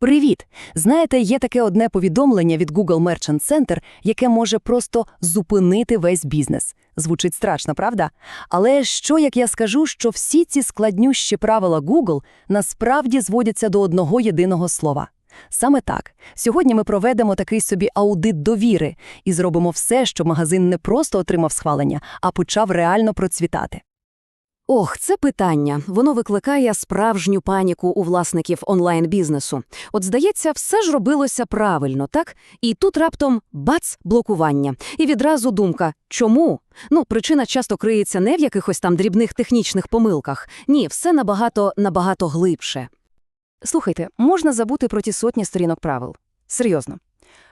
Привіт! Знаєте, є таке одне повідомлення від Google Merchant Center, яке може просто зупинити весь бізнес. Звучить страшно, правда? Але що, як я скажу, що всі ці складнющі правила Google насправді зводяться до одного єдиного слова? Саме так. Сьогодні ми проведемо такий собі аудит довіри і зробимо все, щоб магазин не просто отримав схвалення, а почав реально процвітати. Ох, це питання. Воно викликає справжню паніку у власників онлайн-бізнесу. От, здається, все ж робилося правильно, так? І тут раптом бац, блокування. І відразу думка чому? Ну, причина часто криється не в якихось там дрібних технічних помилках. Ні, все набагато набагато глибше. Слухайте, можна забути про ті сотні сторінок правил. Серйозно.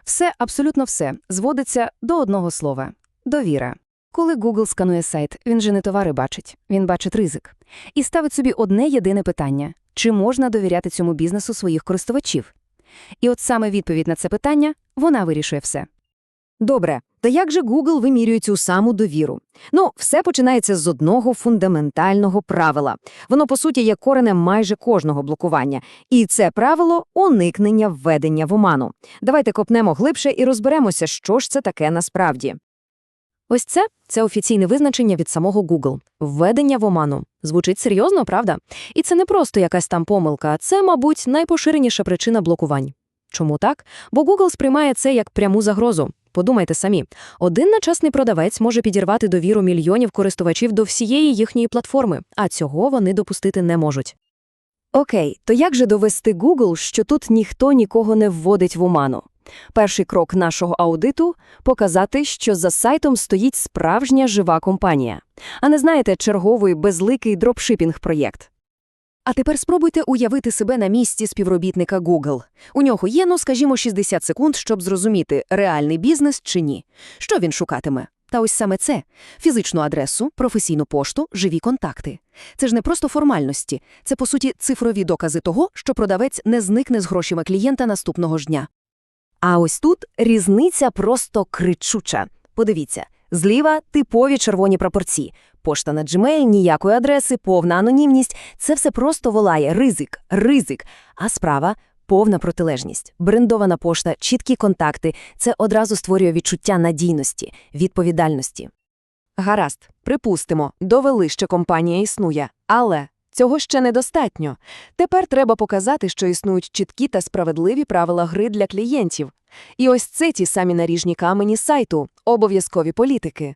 Все, абсолютно все, зводиться до одного слова – довіра. Коли Google сканує сайт, він же не товари бачить, він бачить ризик. І ставить собі одне єдине питання – чи можна довіряти цьому бізнесу своїх користувачів? І от саме відповідь на це питання, вона вирішує все. Добре, то як же Google вимірює цю саму довіру? Ну, все починається з одного фундаментального правила. Воно, по суті, є коренем майже кожного блокування. І це правило – уникнення введення в оману. Давайте копнемо глибше і розберемося, що ж це таке насправді. Ось це – це офіційне визначення від самого Google. Введення в оману. Звучить серйозно, правда? І це не просто якась там помилка, це, мабуть, найпоширеніша причина блокувань. Чому так? Бо Google сприймає це як пряму загрозу. Подумайте самі. Один нечесний продавець може підірвати довіру мільйонів користувачів до всієї їхньої платформи, а цього вони допустити не можуть. Окей, то як же довести Google, що тут ніхто нікого не вводить в оману? Перший крок нашого аудиту – показати, що за сайтом стоїть справжня жива компанія, а не, знаєте, черговий безликий дропшипінг-проєкт. А тепер спробуйте уявити себе на місці співробітника Google. У нього є, ну, скажімо, 60 секунд, щоб зрозуміти, реальний бізнес чи ні. Що він шукатиме? Та ось саме це – фізичну адресу, професійну пошту, живі контакти. Це ж не просто формальності, це, по суті, цифрові докази того, що продавець не зникне з грошима клієнта наступного ж дня. А ось тут різниця просто кричуча. Подивіться, зліва типові червоні прапорці. Пошта на Gmail, ніякої адреси, повна анонімність – це все просто волає ризик, ризик. А справа – повна протилежність. Брендована пошта, чіткі контакти – це одразу створює відчуття надійності, відповідальності. Гаразд, припустимо, довели, що компанія існує, але цього ще недостатньо. Тепер треба показати, що існують чіткі та справедливі правила гри для клієнтів. І ось це ті самі наріжні камені сайту, обов'язкові політики.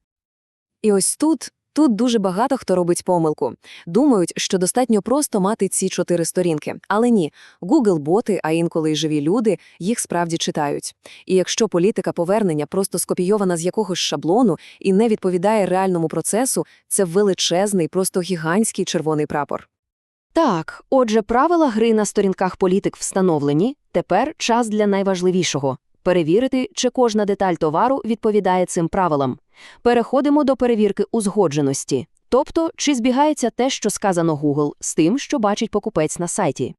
І ось тут, тут дуже багато хто робить помилку. Думають, що достатньо просто мати ці чотири сторінки. Але ні, Google-боти, а інколи й живі люди, їх справді читають. І якщо політика повернення просто скопійована з якогось шаблону і не відповідає реальному процесу, це величезний, просто гігантський червоний прапор. Так, отже, правила гри на сторінках політик встановлені, тепер час для найважливішого – перевірити, чи кожна деталь товару відповідає цим правилам. Переходимо до перевірки узгодженості, тобто, чи збігається те, що сказано Google, з тим, що бачить покупець на сайті.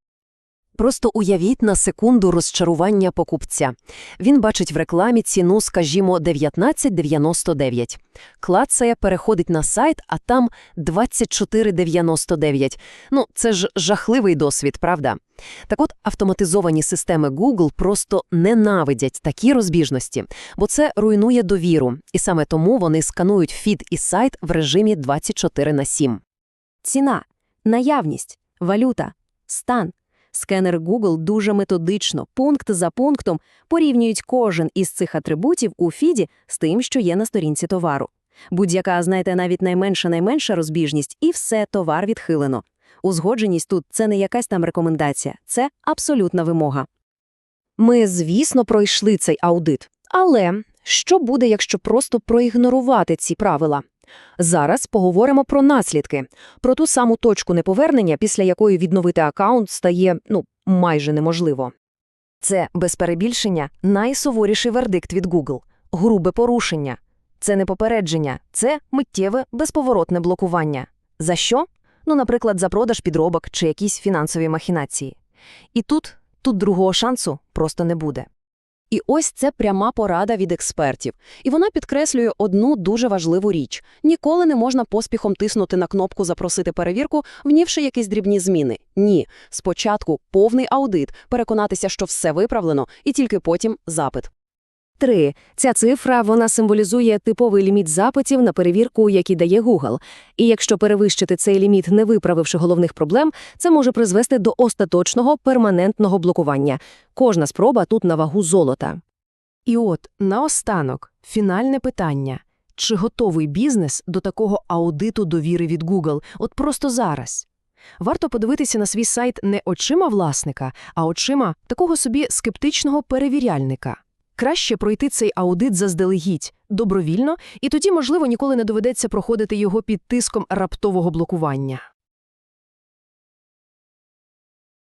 Просто уявіть на секунду розчарування покупця. Він бачить в рекламі ціну, скажімо, 19,99. Клацає, переходить на сайт, а там 24,99. Ну, це ж жахливий досвід, правда? Так от, автоматизовані системи Google просто ненавидять такі розбіжності, бо це руйнує довіру, і саме тому вони сканують фід і сайт в режимі 24 на 7. Ціна, наявність, валюта, стан. Скенери Google дуже методично, пункт за пунктом, порівнюють кожен із цих атрибутів у фіді з тим, що є на сторінці товару. Будь-яка, знаєте, навіть найменша-найменша розбіжність, і все, товар відхилено. Узгодженість тут – це не якась там рекомендація, це абсолютна вимога. Ми, звісно, пройшли цей аудит. Але що буде, якщо просто проігнорувати ці правила? Зараз поговоримо про наслідки, про ту саму точку неповернення, після якої відновити аккаунт стає, ну, майже неможливо. Це, без перебільшення, найсуворіший вердикт від Google – грубе порушення. Це не попередження, це миттєве, безповоротне блокування. За що? Ну, наприклад, за продаж підробок чи якісь фінансові махінації. І тут, тут другого шансу просто не буде. І ось це пряма порада від експертів. І вона підкреслює одну дуже важливу річ. Ніколи не можна поспіхом тиснути на кнопку «Запросити перевірку», внівши якісь дрібні зміни. Ні. Спочатку повний аудит, переконатися, що все виправлено, і тільки потім запит. 3. Ця цифра вона символізує типовий ліміт запитів на перевірку, який дає Google. І якщо перевищити цей ліміт, не виправивши головних проблем, це може призвести до остаточного перманентного блокування. Кожна спроба тут на вагу золота. І от, наостанок, фінальне питання. Чи готовий бізнес до такого аудиту довіри від Google? От просто зараз. Варто подивитися на свій сайт не очима власника, а очима такого собі скептичного перевіряльника. Краще пройти цей аудит заздалегідь, добровільно, і тоді, можливо, ніколи не доведеться проходити його під тиском раптового блокування.